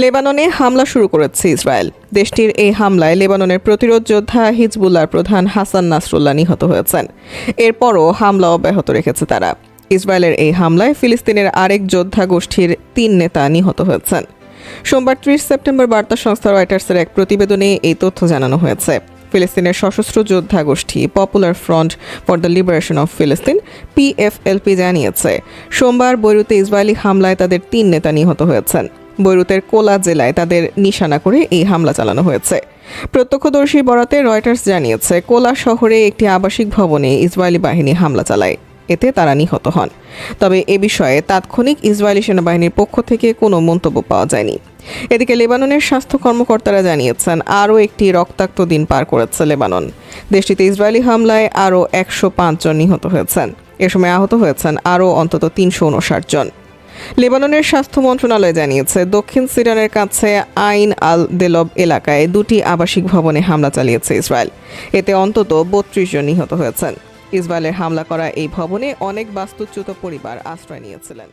লেবাননে হামলা শুরু করেছে ইসরায়েল। দেশটির এই হামলায় লেবাননের প্রতিরোধ যোদ্ধা হিজবুল্লার প্রধান হাসান নাসরুল্লাহ নিহত হয়েছেন। এরপরও হামলা অব্যাহত রেখেছে তারা। ইসরায়েলের এই হামলায় ফিলিস্তিনের আরেক যোদ্ধা গোষ্ঠীর তিন নেতা নিহত হয়েছেন। সোমবার ত্রিশ সেপ্টেম্বর বার্তা সংস্থা রয়টার্সের এক প্রতিবেদনে এই তথ্য জানানো হয়েছে। ফিলিস্তিনের সশস্ত্র যোদ্ধা গোষ্ঠী popular front for the liberation of ফিলিস্তিন, পিএফএলপি, জানিয়েছে, সোমবার বৈরুতে ইসরায়েলি হামলায় তাদের তিন নেতা নিহত হয়েছেন। বৈরুতের কোলা জেলায় তাদের নিশানা করে এই হামলা চালানো হয়েছে। প্রত্যক্ষদর্শী বরাতে রয়টার্স জানিয়েছে, কোলা শহরে একটি আবাসিক ভবনে ইসরায়েলি বাহিনী হামলা চালায়। এতে তারা নিহত হন। তবে এ বিষয়ে তাৎক্ষণিক ইসরায়েলি সেনাবাহিনীর পক্ষ থেকে কোনো মন্তব্য পাওয়া যায়নি। এদিকে লেবাননের স্বাস্থ্য কর্মকর্তারা জানিয়েছেন, আরও একটি রক্তাক্ত দিন পার করেছে লেবানন। দেশটিতে ইসরায়েলি হামলায় আরও একশো জন নিহত হয়েছেন। এ সময় আহত হয়েছেন আরও অন্তত তিনশো উনষাট জন। লেবাননের স্বাস্থ্য মন্ত্রণালয় জানিয়েছে, দক্ষিণ সিরিয়ানের কাছে আইন আল দেলব এলাকায় দুটি আবাসিক ভবনে হামলা চালিয়েছে ইসরায়েল। এতে অন্তত বত্রিশ জন নিহত হয়েছেন। ইসরায়েলের হামলা করা এই ভবনে অনেক বাস্তুচ্যুত পরিবার আশ্রয় নিয়েছিলেন।